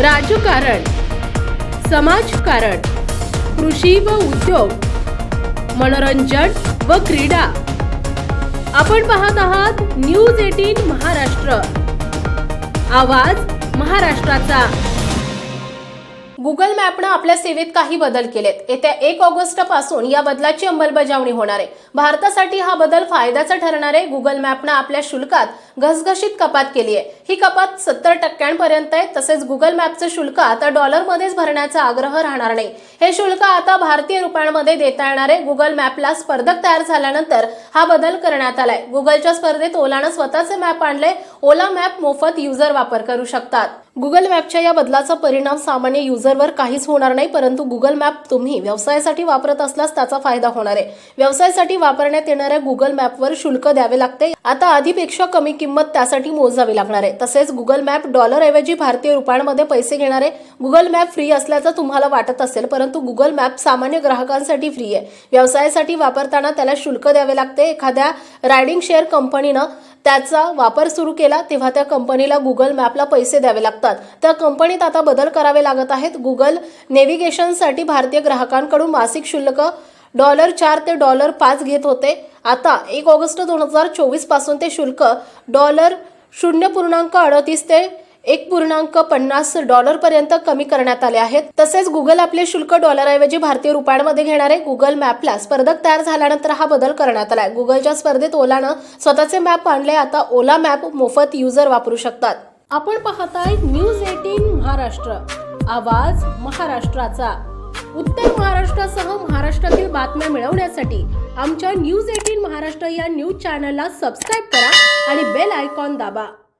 राजकारण समाजकारण कृषी व उद्योग मनोरंजन व क्रीडा. आपण पाहत आहात न्यूज एटीन महाराष्ट्र. आवाज महाराष्ट्राचा. गुगल मॅपनं आपल्या सेवेत काही बदल केलेत. येत्या एक ऑगस्टपासून या बदलाची अंमलबजावणी होणार आहे. भारतासाठी हा बदल फायद्याचा ठरणार आहे. गुगल मॅपनं आपल्या शुल्कात घसघशीत कपात केली आहे. ही कपात सत्तर टक्क्यांपर्यंत आहे. तसेच गुगल मॅपचं शुल्क आता डॉलरमध्येच भरण्याचा आग्रह राहणार नाही. हे शुल्क आता भारतीय रुपयांमध्ये देता येणार आहे. गुगल मॅपला स्पर्धक तयार झाल्यानंतर हा बदल करण्यात आलाय. गुगलच्या स्पर्धेत ओलानं स्वतःचे मॅप आणले ओला मॅप मोफत युजर वापर करू शकतात. गुगल मॅपच्या या बदलाचा परिणाम सामान्य युजरवर काहीच होणार नाही परंतु गुगल मॅप तुम्ही व्यवसायासाठी वापरत असल्यास त्याचा फायदा होणार आहे. व्यवसायासाठी वापरण्यात येणाऱ्या गुगल मॅपवर शुल्क द्यावे लागते. आता आधीपेक्षा कमी किंमत त्यासाठी मोजावी लागणार आहे. तसेच गुगल मॅप डॉलरऐवजी भारतीय रुपयांमध्ये पैसे घेणारे गुगल मॅप फ्री असल्याचं तुम्हाला वाटत असेल परंतु गुगल मॅप सामान्य ग्राहकांसाठी फ्री आहे. व्यवसायासाठी वापरताना त्याला शुल्क द्यावे लागते. एखाद्या रायडिंग शेअर कंपनीनं त्याचा वापर सुरू केला तेव्हा त्या कंपनीला गुगल मॅपला पैसे द्यावे लागतात. त्या कंपनीत आता बदल करावे लागत आहेत. गुगल नेव्हिगेशनसाठी भारतीय ग्राहकांकडून मासिक शुल्क डॉलर चार ते डॉलर पाच घेत होते. आता एक ऑगस्ट दोन हजार चोवीसपासून ते शुल्क डॉलर शून्य पूर्णांक अडतीस ते एक पूर्णांक पन्नास डॉलर पर्यंत कमी करण्यात आले आहेत. तसेच गुगल आपले शुल्क डॉलरऐवजी भारतीय रुपयांमध्ये घेणारे गुगल मॅपला स्पर्धक तयार झाल्यानंतर हा बदल करण्यात आलाय. गुगलच्या स्पर्धेत ओलानं स्वतःचे मॅप आणले आता ओला मॅप मोफत युजर वापरू शकतात. आपण पाहताय न्यूज एटीन महाराष्ट्र. आवाज महाराष्ट्राचा. उत्तर महाराष्ट्रासह महाराष्ट्रातील बातम्या मिळवण्यासाठी आमच्या न्यूज एटीन महाराष्ट्र या न्यूज चॅनलला सबस्क्राईब करा. आणि बेल आयकॉन दाबा.